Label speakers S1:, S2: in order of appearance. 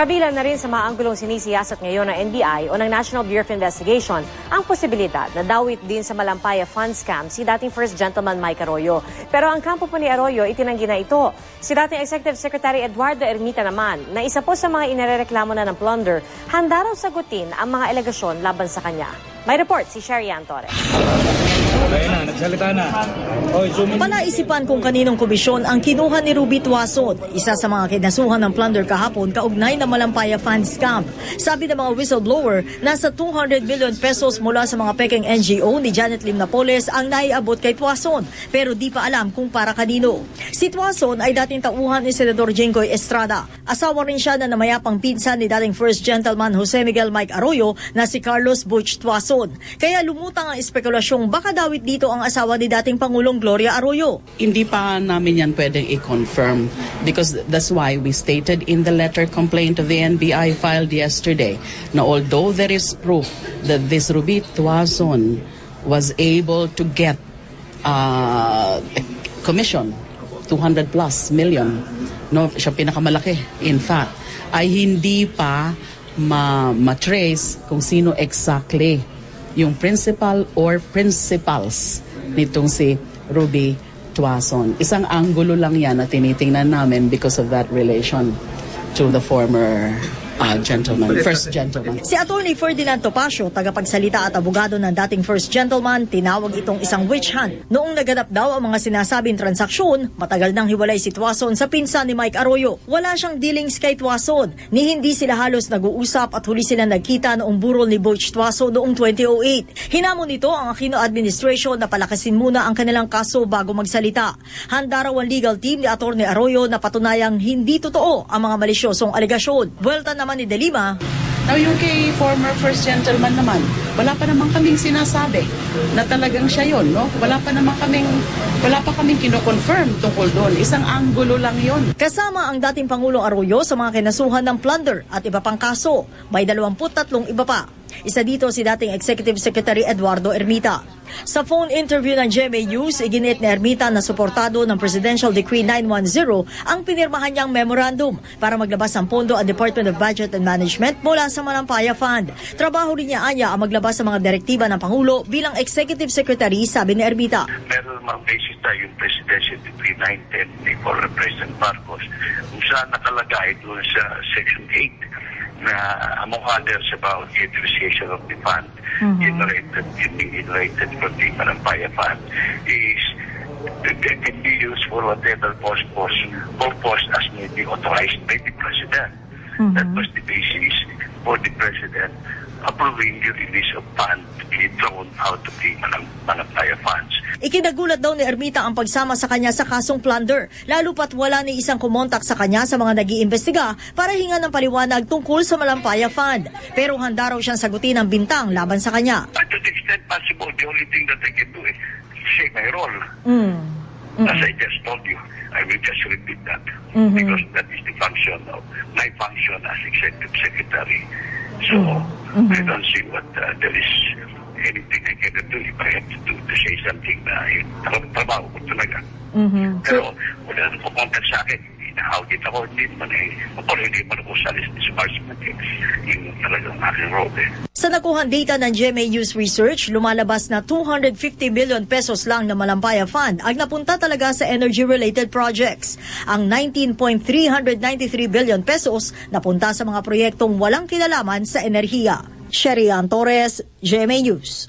S1: Kabilang na rin sa mga anggulong sinisiyasat ngayon ng NBI o ng National Bureau of Investigation ang posibilidad na dawit din sa Malampaya fund scam si dating First Gentleman Mike Arroyo. Pero ang kampo po ni Arroyo itinanggi na ito. Si dating Executive Secretary Eduardo Ermita naman, na isa po sa mga inarereklamo na ng plunder, handa raw sagutin ang mga alegasyon laban sa kanya. May report si Sherry Torres.
S2: Ayun na, nagsalita na. Oy, zoom in.
S3: Palaisipan kung kaninong komisyon ang kinuha ni Ruby Tuason, isa sa mga kinasuhan ng plunder kahapon kaugnay na Malampaya Fund Scam. Sabi ng mga whistleblower, nasa 200 million pesos mula sa mga peking NGO ni Janet Lim Napoles ang naiabot kay Tuason, pero di pa alam kung para kanino. Si Tuason ay dating tauhan ni Senador Jenggoy Estrada. Asawa rin siya na namayapang pinsan ni dating First Gentleman Jose Miguel Mike Arroyo na si Carlos Butch Tuason. Kaya lumutang ang espekulasyong baka dawit dito ang asawa ni dating Pangulong Gloria Arroyo.
S4: Hindi pa namin yan pwedeng i-confirm because that's why we stated in the letter complaint of the NBI filed yesterday na although there is proof that this Ruby Tuazon was able to get uh, commission 200 plus million no siya pinakamalaki in fact ay hindi pa ma- ma-trace kung sino exactly yung principal or principals nitong si Ruby Tuason. Isang anggulo lang yan na tinitingnan namin because of that relation to the former uh, gentleman, first gentleman.
S3: Si Attorney Ferdinand Topacio, tagapagsalita at abogado ng dating First Gentleman, tinawag itong isang witch hunt. Noong naganap daw ang mga sinasabing transaksyon, matagal nang hiwalay si Tuason sa pinsan ni Mike Arroyo. Wala siyang dealings kay Tuason, ni hindi sila halos nag-uusap at huli sila nagkita noong burol ni Butch Tuason noong 2008. Hinamon nito ang Aquino administration na palakasin muna ang kanilang kaso bago magsalita. Handa raw ang legal team ni Attorney Arroyo na patunayang hindi totoo ang mga malisyosong alegasyon. Buwelta naman ni De Lima,
S4: Now yung kay former first gentleman naman, wala pa naman kaming sinasabi na talagang siya yon, no? Wala pa naman kaming, wala pa kaming kino-confirm tungkol doon. Isang anggulo lang yon.
S3: Kasama ang dating Pangulong Arroyo sa mga kinasuhan ng plunder at iba pang kaso. May 23 iba pa. Isa dito si dating Executive Secretary Eduardo Ermita. Sa phone interview ng GMA News, iginit ni Ermita na suportado ng Presidential Decree 910 ang pinirmahan niyang memorandum para maglabas ng pondo ang Department of Budget and Management mula sa Manampaya Fund. Trabaho rin niya anya ang maglabas sa mga direktiba ng Pangulo bilang Executive Secretary, sabi ni Ermita.
S5: meron mang basis tayo yung Presidential Decree 910 ni former President Marcos kung saan nakalagay doon sa Section 8 na among others about the utilization of the fund. Generated, generated from the Manampaya Fund. Is that they can be used for whatever purpose, purpose as may be authorized by the President. That was the basis for the President approving the release of funds to thrown out of the Manampaya funds.
S3: Ikinagulat daw ni Ermita ang pagsama sa kanya sa kasong plunder, lalo pat wala ni isang kumontak sa kanya sa mga nag-iimbestiga para hinga ng paliwanag tungkol sa Malampaya Fund. Pero handa raw siyang sagutin ang bintang laban sa kanya.
S5: But to the extent possible, the only thing that I can do is say my role.
S3: Mm.
S5: As I just told you, I will just repeat that. Because that is the function of my function as executive secretary. So, I don't see what uh, there is anything I can do if I have to do to say something na yun, tra- trabaho ko talaga. Pero wala nang pumunta sa akin. Ina-audit ako, hindi naman eh. Kapag hindi man ako sa list disbursement, eh, yung talagang aking role eh.
S3: Sa nakuhan data ng GMA News Research, lumalabas na 250 million pesos lang na Malampaya Fund ang napunta talaga sa energy-related projects. Ang 19.393 billion pesos napunta sa mga proyektong walang kinalaman sa enerhiya. Sherry Ann Torres, GMA News.